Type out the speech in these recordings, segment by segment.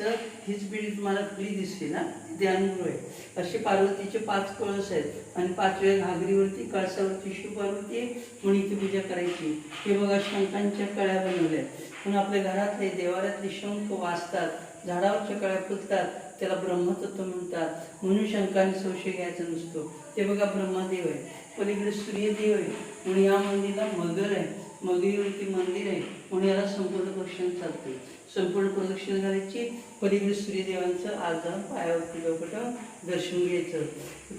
तर हीच पिढी तुम्हाला खुली दिसते ना ध्यानगृह आहे. असे पार्वतीचे पाच कळस आहेत. आणि पाचव्या घागरीवरती कळसावरती शिवपार्वती आहे म्हणून पूजा करायची. हे बघा शंखांच्या कळ्या बनवल्या. पण आपल्या घरातले देवाऱ्यातले शंख वाचतात झाडावरच्या कळ्या फुलतात त्याला ब्रह्मतत्व म्हणतात. म्हणून शंकाने संशय घ्यायचा नसतो. ते बघा ब्रह्मदेव आहे. पलीकडे सूर्यदेव आहे. म्हणून या मंदिराला मगर आहे. मगरीवरती मंदिर आहे म्हणून याला संपूर्ण प्रदक्षिण चालते संपूर्ण प्रदक्षिण करायची पलीकडे सूर्यदेवांचं आजार पायावरती डोकटं दर्शन घ्यायचं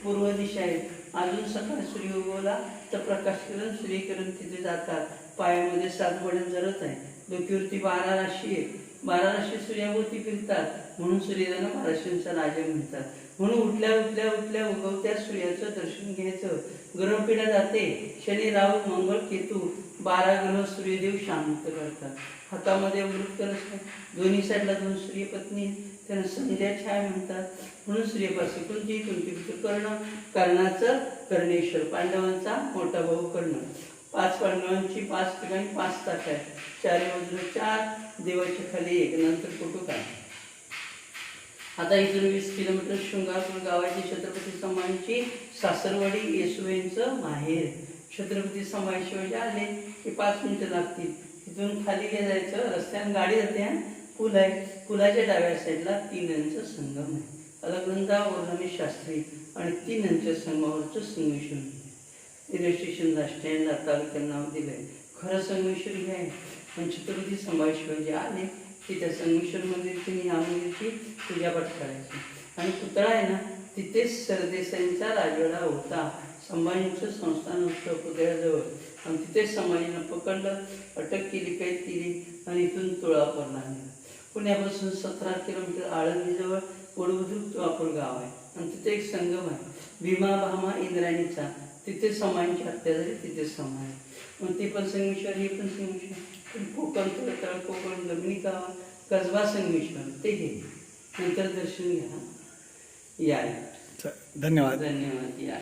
पूर्व दिशा आहे. अजून सकाळ सूर्य उगवला तर प्रकाशकिरण सूर्यकिरण तिथे जातात. पायामध्ये सात बडण जरत आहे डोक्यावरती बारा राशी आहे. महाराष्ट्र राशी सूर्याभोवती फिरतात. म्हणून सूर्याला महाराष्ट्रांचा राजा म्हणतात. म्हणून उठल्या उठल्या उठल्या उगवत्या सूर्याचं दर्शन घ्यायचं. ग्रहपीडा जाते. शनी राहू मंगळ केतू बारा ग्रह सूर्यदेव शांत करतात. हातामध्ये वृत्त कलश दोन्ही साईडला दोन सूर्यपत्नी त्यांना संध्या छाया म्हणतात. म्हणून सूर्यपासून कोणती कोणती कर्ण कर्णाचं कर्णेश्वर पांडवांचा मोठा भाऊ कर्ण. पाच पांडवांची पाच ठिकाणी पाच ताट आहेत चारी बाजूला चार देवाच्या खाली एक नंतर कुठं आहे आता इथून वीस किलोमीटर शृंगारपूर गावाची छत्रपती संभाजीची सासरवाडी येसुवेंचं माहेर. छत्रपती संभाजी आले की पाच मिनिटं लागतील. तिथून खाली जायचं रस्त्याने गाडी जाते पूल आहे. पुलाच्या डाव्या साईडला तीन यांचा संगम आहे. अलगंदा वर्धनी शास्त्री आणि तीन यांच्या संगमावरचं संगमेश्वर रेल्वे स्टेशनला स्टँडला स्टँड तालुक्याला नाव दिलंय. खरं संगमेश्वर हे आहे. पण छत्रपती संभाजी शिवाजी आले की त्या संगमेश्वर मंदिरची आणि या मंदिरची पूजापाठ करायची. आणि पुतळा आहे ना तिथेच सरदेसाईंचा राजवाडा होता. संभाजींचं संस्थान होतं पुतळ्याजवळ. आणि तिथेच संभाजीनं पकडलं अटक केली कैद केली आणि इथून तुळापूरला आणलं. पुण्यापासून सतरा किलोमीटर आळंदीजवळ पोडबुद्रुक तुळापूर गाव आहे. आणि तिथे एक संगम आहे. भीमा भामा इंद्रायणीचा. तिथे समाईंची हत्या झाली तिथे समाय मग ते पण संगमेश्वर हे पण संगमेश्वर. कोकण तळ कोकण गगनी गाव कसबा संगमेश्वर ते घे. नंतर दर्शन घ्या. या. धन्यवाद. धन्यवाद या.